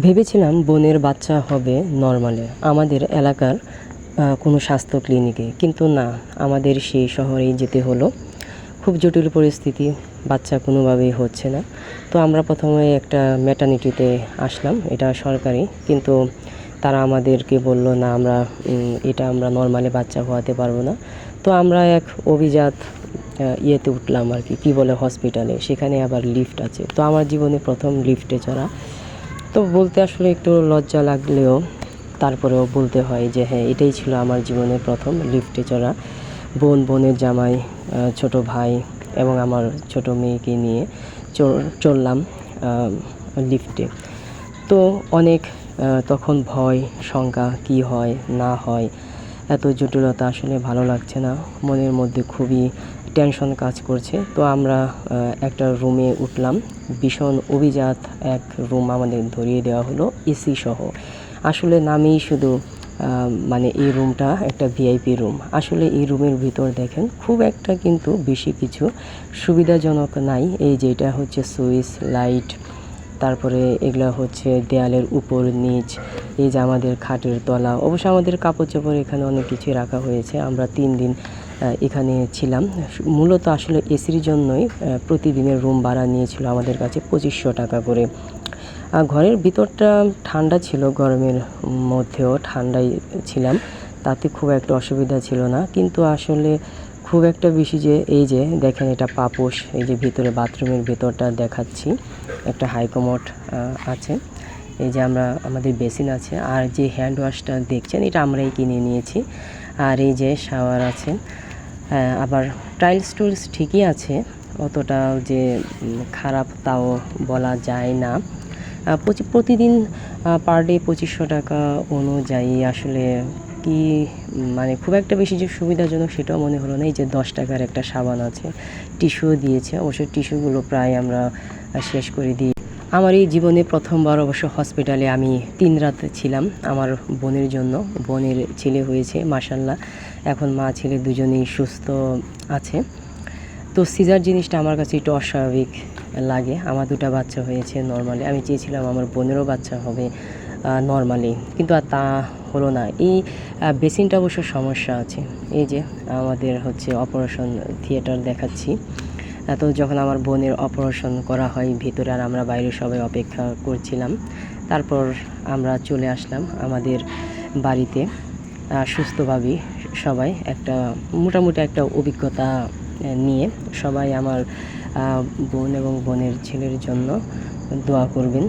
ভেবেছিলাম বোনের বাচ্চা হবে নর্মালে। আমাদের এলাকার কোনো স্বাস্থ্য ক্লিনিকে। কিন্তু না, আমাদের সেই শহরেই যেতে হলো। খুব জটিল পরিস্থিতি, বাচ্চা কোনোভাবেই হচ্ছে না। তো আমরা প্রথমে একটা ম্যাটার্নিটিতে আসলাম, এটা সরকারি। কিন্তু তারা আমাদেরকে বলল, না, আমরা এটা আমরা নর্মালে বাচ্চা হওয়াতে পারব না। তো আমরা এক অভিজাত ইয়েতে উঠলাম আর কি, কী বলে হসপিটালে সেখানে আবার লিফট আছে। তো আমার জীবনে প্রথম লিফটে চড়া। তো বলতে আসলে একটু লজ্জা লাগলেও তারপরেও বলতে হয় যে হ্যাঁ এটাই ছিল আমার জীবনের প্রথম লিফটে চড়া। বোন, বোনের জামাই ছোট ভাই এবং আমার ছোট মেয়েকে নিয়ে চল- চললাম লিফটে। তো অনেক তখন ভয়, শঙ্কা কি হয়, না হয়, এত জটিলতা আসলে ভালো লাগছে না। মনের মধ্যে খুবই টেনশন কাজ করছে। তো আমরা একটা রুমে উঠলাম। ভীষণ অভিজাত এক রুম আমাদের ধরিয়ে দেওয়া হলো, এসি সহ। আসলে নামেই শুধু মানে এই রুমটা একটা ভিআইপি রুম। আসলে এই রুমের ভিতর দেখেন, খুব একটা কিন্তু বেশি কিছু সুবিধাজনক নাই। এই যে এটা হচ্ছে সুইচ, লাইট, তারপরে এগুলা হচ্ছে দেয়ালের উপর, নিচ, এই যে আমাদের খাটের তলা। অবশ্য আমাদের কাপড় চোপড় এখানে অনেক কিছু রাখা হয়েছে। আমরা তিন দিন এখানে ছিলাম। মূলত আসলে এসির জন্যই প্রতিদিনের রুম ভাড়া নিয়েছিল আমাদের কাছে পঁচিশশো টাকা করে। আর ঘরের ভিতরটা ঠান্ডা ছিল, গরমের মধ্যেও ঠান্ডাই ছিলাম। তাতে খুব একটা অসুবিধা ছিল না। কিন্তু আসলে খুব একটা বেশি যে, এই যে দেখেন এটা পাপোশ, এই যে ভিতরে বাথরুমের ভেতরটা দেখাচ্ছি। একটা হাইকমোট আছে। এই যে আমরা, আমাদের বেসিন আছে। আর যে হ্যান্ড ওয়াশটা দেখছেন, এটা আমরাই কিনে নিয়েছি। আর এই যে শাওয়ার আছে। আবার টাইলস টুলস ঠিকই আছে অতটাও যে খারাপ তাও বলা যায় না। প্রতিদিন পার ডে পঁচিশশো টাকা অনুযায়ী আসলে কি মানে খুব একটা বেশি যে সুবিধাজনক সেটাও মনে হলো না, এই যে দশ টাকার একটা সাবান আছে, টিস্যুও দিয়েছে, অবশ্য টিস্যুগুলো প্রায় আমরা শেষ করে দিই আমার এই জীবনে প্রথমবার অবশ্য হসপিটালে আমি তিন রাত ছিলাম আমার বোনের জন্য। বোনের ছেলে হয়েছে মাসাল্লাহ এখন মা, ছেলে দুজনেই সুস্থ আছে। তো সিজার জিনিসটা আমার কাছে একটু অস্বাভাবিক লাগে। আমার দুটো বাচ্চা হয়েছে নর্মালি আমি চেয়েছিলাম আমার বোনেরও বাচ্চা হবে নর্মালি কিন্তু আর তা হলো না। এই বেসিনটা অবশ্য সমস্যা আছে। এই যে আমাদের হচ্ছে অপারেশন থিয়েটার দেখাচ্ছি। তো যখন আমার বোনের অপারেশন করা হয়, ভিতরে আর আমরা বাইরে সবাই অপেক্ষা করছিলাম। তারপর আমরা চলে আসলাম আমাদের বাড়িতে। সুস্থভাবেই সুস্থভাবে সবাই একটা, মোটামুটি একটা অভিজ্ঞতা নিয়ে সবাই আমার বোন এবং বোনের ছেলের জন্য দোয়া করবেন।